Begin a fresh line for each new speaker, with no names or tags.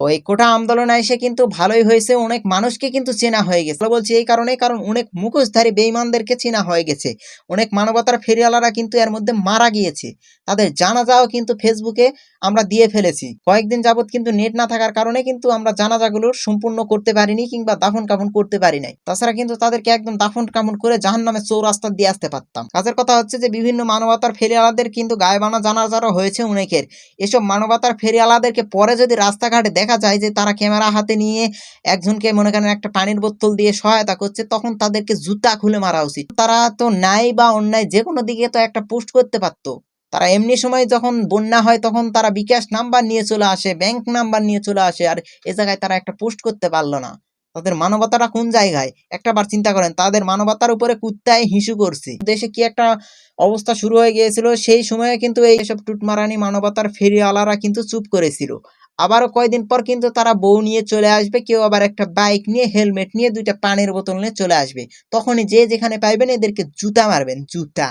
ওই কোটা আন্দোলনে এসে কিন্তু ভালোই হয়েছে, অনেক মানুষকে কিন্তু চেনা হয়ে গেছে। বলছি এই কারণে, কারণ অনেক মুখোশধারী বেইমানদেরকে চেনা হয়ে গেছে। অনেক মানবতার ফেরিওয়ালারা কিন্তু এর মধ্যে মারা গিয়েছে। তাদের জানাজাও কিন্তু ফেসবুকে আমরা দিয়ে ফেলেছি। কয়েকদিন যাবৎ কিন্তু নেট না থাকার কারণে কিন্তু আমরা জানাজাগুলোর সম্পূর্ণ করতে পারিনি কিংবা দাফন কাফন করতে পারি নাই। তাছাড়া কিন্তু তাদেরকে একদম দাফন কাফন করে জাহান নামে চৌরাস্তা দিয়ে আসতে পারতাম। কাজের কথা হচ্ছে যে, বিভিন্ন মানবতার ফেরিওয়ালাদের কিন্তু গায়েবানা জানাজারও হয়েছে অনেকের। এসব মানবতার ফেরিওয়ালাদেরকে পরে যদি রাস্তাঘাটে দেখা যায় যে তারা ক্যামেরা হাতে নিয়ে একজনকে মনে করেন একটা পানির বোতল দিয়ে সহায়তা করছে, তখন তাদেরকে জুতা খুলে মারা উচিত। তারা তো নাই বা অন্যায় যে কোনো দিকে তো একটা পোস্ট করতে পারতো। তারা এমনি সময় যখন বন্যা হয় তখন তারা বিকাশ নাম্বার নিয়ে চলে আসে, ব্যাংক নাম্বার নিয়ে চলে আসে, আর এ জায়গায় তারা একটা পোস্ট করতে পারল না। তাদের মানবতাটা কোন জায়গায়? একটা বার চিন্তা করেন, তাদের মানবতার উপরে কুত্তায় হিসু করছে। দেশে কি একটা অবস্থা শুরু হয়ে গিয়েছিল? সেই সময়ে কিন্তু এই সব টুটমারানি মানবতার ফেরিওয়ালারা কিন্তু চুপ করেছিল। আবারও কয়দিন পর কিন্তু তারা বউ নিয়ে চলে আসবে, কেউ আবার একটা বাইক নিয়ে হেলমেট নিয়ে, দুইটা পানির বোতল নিয়ে চলে আসবে। তখনই যে যেখানে পাইবেন এদেরকে জুতা মারবেন, জুতা।